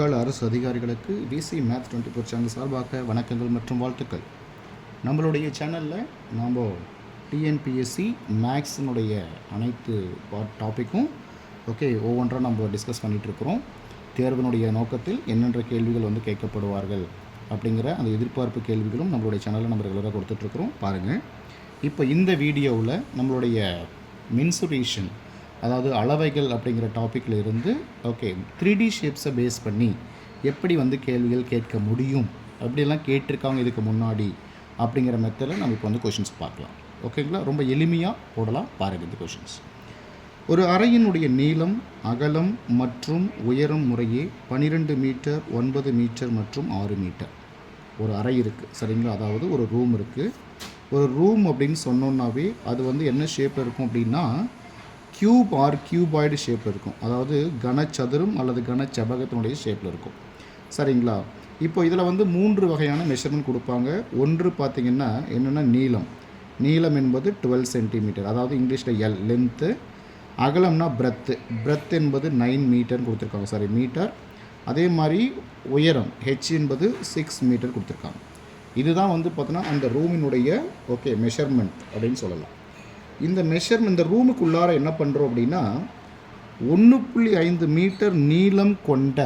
தமிழ்நாடு அரசு அதிகாரிகளுக்கு விசி மேத் டுவெண்ட்டி ஃபோர் சேனல் சார்பாக வணக்கங்கள் மற்றும் வாழ்த்துக்கள். நம்மளுடைய சேனலில் நாம் டிஎன்பிஎஸ்சி மேக்ஸினுடைய அனைத்து டாப்பிக்கும் ஓகே ஒவ்வொன்றாக நம்ம டிஸ்கஸ் பண்ணிகிட்ருக்குறோம் தேர்வினுடைய நோக்கத்தில் என்னென்ற கேள்விகள் வந்து கேட்கப்படுவார்கள் அப்படிங்கிற அந்த எதிர்பார்ப்பு கேள்விகளும் நம்மளுடைய சேனலில் நம்ம ரெகுலராக கொடுத்துட்ருக்குறோம் பாருங்கள் இப்போ இந்த வீடியோவில் நம்மளுடைய மின்சுரேஷன் அதாவது அளவைகள் அப்படிங்கிற டாப்பிக்கில் இருந்து ஓகே த்ரீ டி ஷேப்ஸை பேஸ் பண்ணி எப்படி வந்து கேள்விகள் கேட்க முடியும்? அப்படிலாம் கேட்டிருக்காங்க இதுக்கு முன்னாடி அப்படிங்கிற மெத்தடில் நம்ம இப்போ வந்து கொஷின்ஸ் பார்க்கலாம். ஓகேங்களா ரொம்ப எளிமையாக போடலாம் பாருங்கள் இந்த கொஷின்ஸ் ஒரு அறையினுடைய நீளம் அகலம் மற்றும் உயரம் முறையே 12 மீட்டர் ஒன்பது மீட்டர் மற்றும் ஆறு மீட்டர் ஒரு அறை இருக்குது சரிங்களா? அதாவது ஒரு ரூம் இருக்குது ஒரு ரூம் அப்படின்னு சொன்னோன்னாவே அது வந்து என்ன ஷேப்பில் இருக்கும் அப்படின்னா கியூப் ஆர் கியூபாய்டு ஷேப்பில் இருக்கும். அதாவது கனச்சதுரம் அல்லது கனச்செபகத்தினுடைய ஷேப்பில் இருக்கும். சரிங்களா? இப்போ இதில் வந்து மூன்று வகையான மெஷர்மெண்ட் கொடுப்பாங்க. ஒன்று பார்த்திங்கன்னா என்னென்னா நீளம். நீளம் என்பது டுவெல் சென்டிமீட்டர் அதாவது இங்கிலீஷில் எல் லென்த்து அகலம்னா பிரெத்து பிரெத் என்பது நைன் மீட்டர்னு கொடுத்துருக்காங்க. சாரி மீட்டர் அதே மாதிரி உயரம் ஹெச் என்பது சிக்ஸ் மீட்டர் கொடுத்துருக்காங்க. இதுதான் வந்து பார்த்தோன்னா அந்த ரூமினுடைய ஓகே மெஷர்மெண்ட் அப்படின்னு சொல்லலாம். இந்த மெஷர் இந்த ரூமுக்குள்ளார என்ன பண்ணுறோம் அப்படின்னா ஒன்று புள்ளி ஐந்து மீட்டர் நீளம் கொண்ட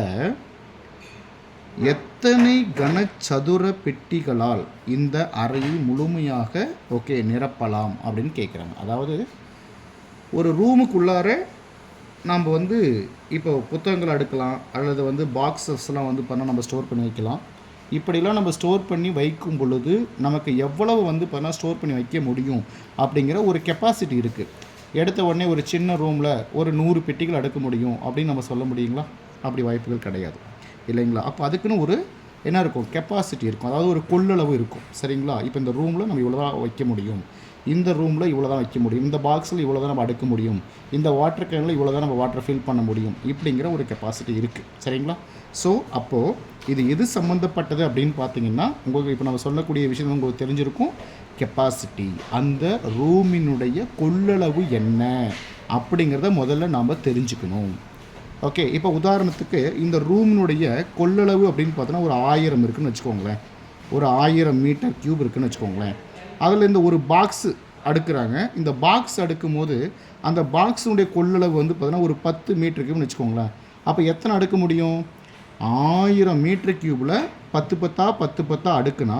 எத்தனை கனச்சதுர பெட்டிகளால் இந்த அறையை முழுமையாக ஓகே நிரப்பலாம் அப்படின்னு கேட்குறாங்க அதாவது ஒரு ரூமுக்குள்ளார நாம் வந்து இப்போ புத்தகங்கள் அடுக்கலாம் அல்லது வந்து பாக்ஸஸ்லாம் வந்து பண்ணால் நம்ம ஸ்டோர் பண்ணி வைக்கலாம். இப்படிலாம் நம்ம ஸ்டோர் பண்ணி வைக்கும் பொழுது நமக்கு எவ்வளவு வந்து பண்ணால் ஸ்டோர் பண்ணி வைக்க முடியும் அப்படிங்கிற ஒரு கெப்பாசிட்டி இருக்குது எடுத்த உடனே ஒரு சின்ன ரூமில் ஒரு நூறு பெட்டிகள் அடுக்க முடியும் அப்படின்னு நம்ம சொல்ல முடியுங்களா? அப்படி வாய்ப்புகள் கிடையாது. இல்லைங்களா? அப்போ அதுக்குன்னு ஒரு என்ன இருக்கும்? கெப்பாசிட்டி இருக்கும். அதாவது ஒரு கொள்ளளவு இருக்கும். சரிங்களா? இப்போ இந்த ரூமில் நம்ம இவ்வளோதான் வைக்க முடியும். இந்த ரூமில் இவ்வளோ தான் வைக்க முடியும். இந்த பாக்ஸில் இவ்வளோ தான் நம்ம அடுக்க முடியும். இந்த வாட்டர் கேனில் இவ்வளோ தான் நம்ம வாட்டர் ஃபில் பண்ண முடியும். இப்படிங்கிற ஒரு கெப்பாசிட்டி இருக்குது சரிங்களா? ஸோ அப்போது இது எது சம்மந்தப்பட்டது அப்படின்னு பார்த்தீங்கன்னா உங்களுக்கு இப்போ நம்ம சொல்லக்கூடிய விஷயம் உங்களுக்கு தெரிஞ்சிருக்கும். கெப்பாசிட்டி அந்த ரூமினுடைய கொள்ளளவு என்ன? அப்படிங்கிறத முதல்ல நாம் தெரிஞ்சுக்கணும். ஓகே இப்போ உதாரணத்துக்கு இந்த ரூமினுடைய கொள்ளளவு அப்படின்னு பார்த்தோன்னா ஒரு ஆயிரம் இருக்குதுன்னு வச்சுக்கோங்களேன். ஒரு ஆயிரம் மீட்டர் கியூப் இருக்குதுன்னு வச்சுக்கோங்களேன். அதில் இந்த ஒரு பாக்ஸு அடுக்கிறாங்க. இந்த பாக்ஸ் அடுக்கும் போது அந்த பாக்ஸுடைய கொள்ளளவு வந்து பார்த்தீங்கன்னா ஒரு பத்து மீட்டர் கியூப்னு வச்சுக்கோங்களேன். அப்போ எத்தனை அடுக்க முடியும்? ஆயிரம் மீட்டர் கியூப்பில் பத்து பத்தா பத்து பத்தா அடுக்குனா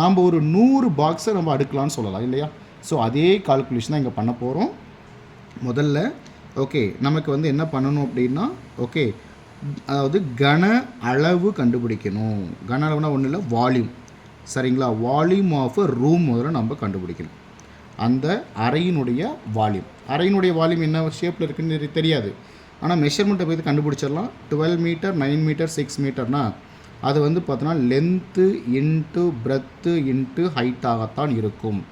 நாம் ஒரு நூறு பாக்ஸை நம்ம அடுக்கலாம்னு சொல்லலாம் இல்லையா? ஸோ அதே கால்குலேஷன் தான் இங்கே பண்ண போகிறோம் முதல்ல ஓகே நமக்கு வந்து என்ன பண்ணணும் அப்படின்னா ஓகே அதாவது கன அளவு கண்டுபிடிக்கணும். கன அளவுனா ஒன்றும் இல்லை வால்யூம் சரிங்களா? வால்யூம் ஆஃப் அ ரூம் முதல்ல நம்ம கண்டுபிடிக்கணும். அந்த அறையினுடைய வால்யூம் அறையினுடைய வால்யூம் என்ன ஷேப்பில் இருக்குன்னு தெரியாது. ஆனால் மெஷர்மெண்ட்டை போய் கண்டுபிடிச்சிடலாம். Twelve metre nine metre six மீட்டர்னா அது வந்து பார்த்தோன்னா லென்த்து இன்ட்டு பிரெத்து இன்ட்டு ஹைட்டாகத்தான் இருக்கும்.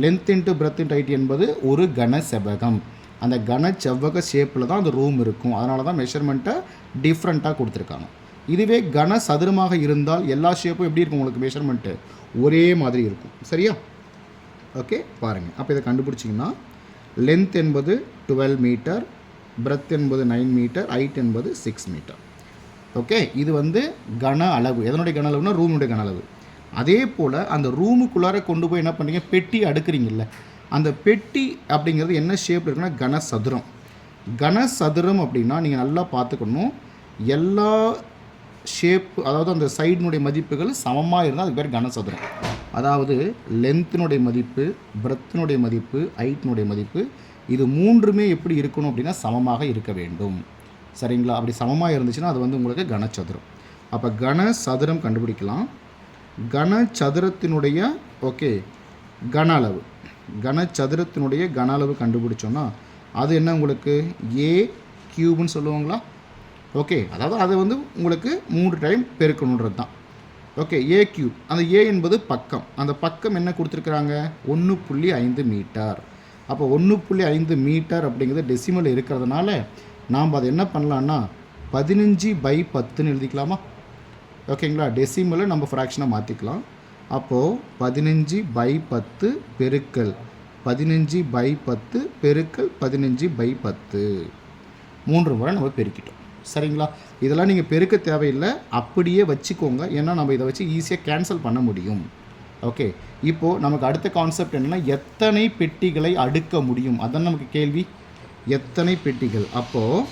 Length into breadth into height என்பது ஒரு கன செவ்வகம். அந்த கன செவ்வக ஷேப்பில் தான் அந்த ரூம் இருக்கும். அதனால தான் மெஷர்மெண்ட்டை டிஃப்ரெண்ட்டாக கொடுத்துருக்காங்க. இதுவே கன சதுரமாக இருந்தால் எல்லா ஷேப்பும் எப்படி இருக்கும் உங்களுக்கு மெஷர்மெண்ட்டு ஒரே மாதிரி இருக்கும். சரியா? ஓகே பாருங்கள் அப்போ இதை கண்டுபிடிச்சிங்கன்னா லென்த் என்பது டுவெல் மீட்டர் பிரெத் என்பது நைன் மீட்டர் ஹைட் என்பது சிக்ஸ் மீட்டர் ஓகே இது வந்து கன அளவு. எதனுடைய கன அளவுனா ரூமுடைய கன அளவு. அதே போல் அந்த ரூமுக்குள்ளார கொண்டு போய் என்ன பண்ணுறீங்க பெட்டி அடுக்குறீங்கல்ல. அந்த பெட்டி அப்படிங்கிறது என்ன ஷேப் இருக்குன்னா கனசதுரம் கனசதுரம் அப்படின்னா நீங்கள் நல்லா பார்த்துக்கணும். எல்லா ஷேப் அதாவது அந்த சைடினுடைய மதிப்புகள் சமமாக இருந்தால் அதுக்கு பேர் கனசதுரம். அதாவது லென்த்தினுடைய மதிப்பு பிரெத்தினுடைய மதிப்பு ஹைட்டினுடைய மதிப்பு இது மூன்றுமே எப்படி இருக்கணும் அப்படின்னா சமமாக இருக்க வேண்டும். சரிங்களா? அப்படி சமமாக இருந்துச்சுன்னா அது வந்து உங்களுக்கு கனச்சதுரம். அப்போ கனசதுரம் கண்டுபிடிக்கலாம். கனச்சதுரத்தினுடைய ஓகே கன அளவு. கனச்சதுரத்தினுடைய கன அளவு கண்டுபிடிச்சோன்னா அது என்ன உங்களுக்கு? ஏ கியூப்னு சொல்லுவாங்களா? ஓகே அதாவது அதை வந்து உங்களுக்கு மூன்று டைம் பெருக்கணுன்றது தான். ஓகே ஏ கியூப் அந்த ஏ என்பது பக்கம். அந்த பக்கம் என்ன கொடுத்துருக்குறாங்க? ஒன்று புள்ளி ஐந்து மீட்டர். அப்போ ஒன்று புள்ளி ஐந்து மீட்டர் அப்படிங்கிறது டெசிமல் இருக்கிறதுனால நாம் அதை என்ன பண்ணலான்னா பதினஞ்சு பை பத்துன்னு எழுதிக்கலாமா? ஓகேங்களா டெசிமலை நம்ம ஃப்ராக்ஷனாக மாற்றிக்கலாம் அப்போது பதினஞ்சு பை பத்து பெருக்கல். பதினஞ்சு பை பத்து பெருக்கல் பதினஞ்சு பை பத்து. மூன்று முறை நம்ம பெருக்கிட்டோம். சரிங்களா? இதெல்லாம் நீங்கள் பெருக்க தேவையில்லை. அப்படியே வச்சுக்கோங்க. ஏன்னா நம்ம இதை வச்சு ஈஸியாக கேன்சல் பண்ண முடியும். ஓகே இப்போது நமக்கு அடுத்த கான்செப்ட் என்னென்னா எத்தனை பெட்டிகளை அடுக்க முடியும்? அதான் நமக்கு கேள்வி. எத்தனை பெட்டிகள்? அப்போது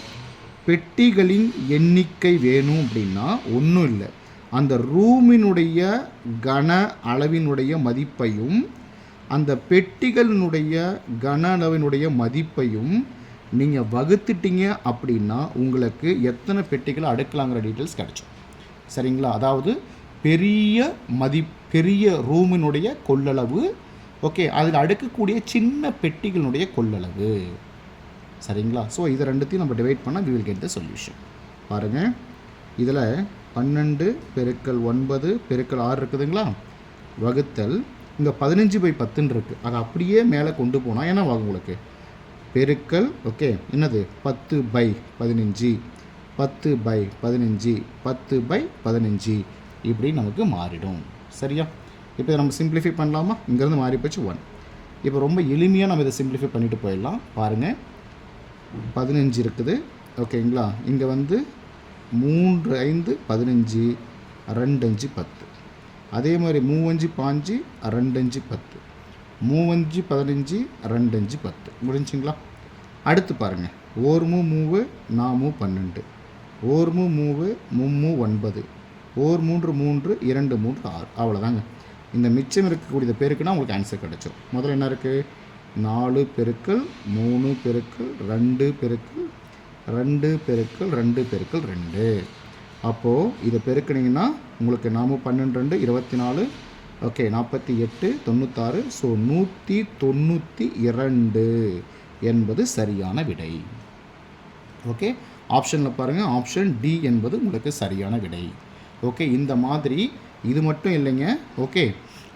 பெட்டிகளின் எண்ணிக்கை வேணும் அப்படின்னா ஒன்றும் இல்லை. அந்த ரூமினுடைய கன அளவினுடைய மதிப்பையும் அந்த பெட்டிகளினுடைய கன அளவினுடைய மதிப்பையும் நீங்கள் வகுத்துட்டீங்க அப்படின்னா உங்களுக்கு எத்தனை பெட்டிகளை அடுக்கலாங்கிற டீட்டெயில்ஸ் கிடைக்கும் சரிங்களா? அதாவது பெரிய மதி பெரிய ரூமினுடைய கொள்ளளவு ஓகே அதில் அடுக்கக்கூடிய சின்ன பெட்டிகளினுடைய கொள்ளளவு. சரிங்களா? ஸோ இதை ரெண்டுத்தையும் நம்ம டிவைட் பண்ணால் we will get the solution பாருங்கள் இதில் பன்னெண்டு பெருக்கல் ஒன்பது பெருக்கல் ஆறு இருக்குதுங்களா? வகுத்தல் இங்கே பதினஞ்சு பை பத்துன்னு இருக்குது அதை அப்படியே மேலே கொண்டு போனால் என்ன ஆகும் உங்களுக்கு? பெருக்கல் ஓகே என்னது? பத்து பை பதினஞ்சு. பத்து பை பதினஞ்சு பத்து பை பதினஞ்சு. இப்படி நமக்கு மாறிடும். சரியா? இப்போ நம்ம சிம்பிளிஃபை பண்ணலாமா? இங்கேருந்து மாறி போச்சு ஒன் இப்போ ரொம்ப எளிமையாக நம்ம இதை சிம்பிளிஃபை பண்ணிட்டு போயிடலாம். பாருங்கள் பதினஞ்சு இருக்குது. ஓகேங்களா இங்கே வந்து மூன்று ஐந்து பதினஞ்சு ரெண்டு அஞ்சு பத்து. அதே மாதிரி மூவஞ்சு பாஞ்சு ரெண்டு அஞ்சு பத்து. மூவஞ்சு பதினஞ்சு ரெண்டஞ்சு பத்து. முடிஞ்சுங்களா? அடுத்து பாருங்கள் ஓர்மு மூவு நாமு பன்னெண்டு. ஓர்மு மூவு மும்மு ஒன்பது. ஓர் மூன்று மூன்று இரண்டு மூன்று ஆறு. அவ்வளோதாங்க. இந்த மிச்சம் இருக்கக்கூடிய பேருக்குன்னா உங்களுக்கு ஆன்சர் கிடச்சிரும். முதல்ல என்ன இருக்குது நாலு பெருக்கள் மூணு பெருக்கள் ரெண்டு பெருக்கள் ரெண்டு பெருக்கள் ரெண்டு பெருக்கள் ரெண்டு. அப்போது இதை பெருக்குனிங்கன்னா உங்களுக்கு நாம பன்னெண்டு ரெண்டு இருபத்தி நாலு ஓகே நாற்பத்தி எட்டு தொண்ணூத்தாறு ஸோ நூற்றி தொண்ணூற்றி இரண்டு என்பது சரியான விடை. ஓகே ஆப்ஷனில் பாருங்கள் ஆப்ஷன் டி என்பது உங்களுக்கு சரியான விடை. ஓகே இந்த மாதிரி இது மட்டும் இல்லைங்க. ஓகே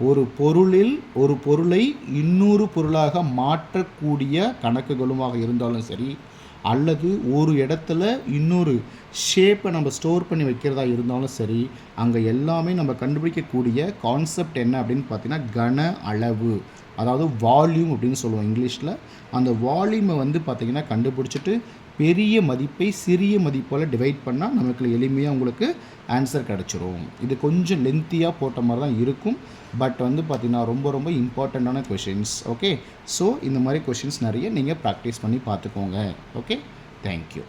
ஒரு பொருளில் ஒரு பொருளை இன்னொரு பொருளாக மாற்றக்கூடிய கணக்குகளுமாக இருந்தாலும் சரி அல்லது ஒரு இடத்துல இன்னொரு ஷேப்பை நம்ம ஸ்டோர் பண்ணி வைக்கிறதா இருந்தாலும் சரி அங்கே எல்லாமே நம்ம கண்டுபிடிக்கக்கூடிய கான்செப்ட் என்ன அப்படின்னு பார்த்தீங்கன்னா கன அளவு. அதாவது வால்யூம் அப்படின்னு சொல்லுவோம் இங்கிலீஷில். அந்த வால்யூமை வந்து பார்த்திங்கன்னா கண்டுபிடிச்சிட்டு பெரிய மதிப்பை சிறிய மதிப்பால் டிவைட் பண்ணால் நமக்கு எளிமையாக உங்களுக்கு ஆன்சர் கிடச்சிரும். இது கொஞ்சம் லென்த்தியாக போட்ட மாதிரி தான் இருக்கும். பட் வந்து பார்த்திங்கன்னா ரொம்ப ரொம்ப இம்பார்ட்டண்ட்டான கொஷின்ஸ் ஓகே ஸோ இந்த மாதிரி கொஷின்ஸ் நிறைய நீங்கள் ப்ராக்டிஸ் பண்ணி பார்த்துக்கோங்க. Okay thank you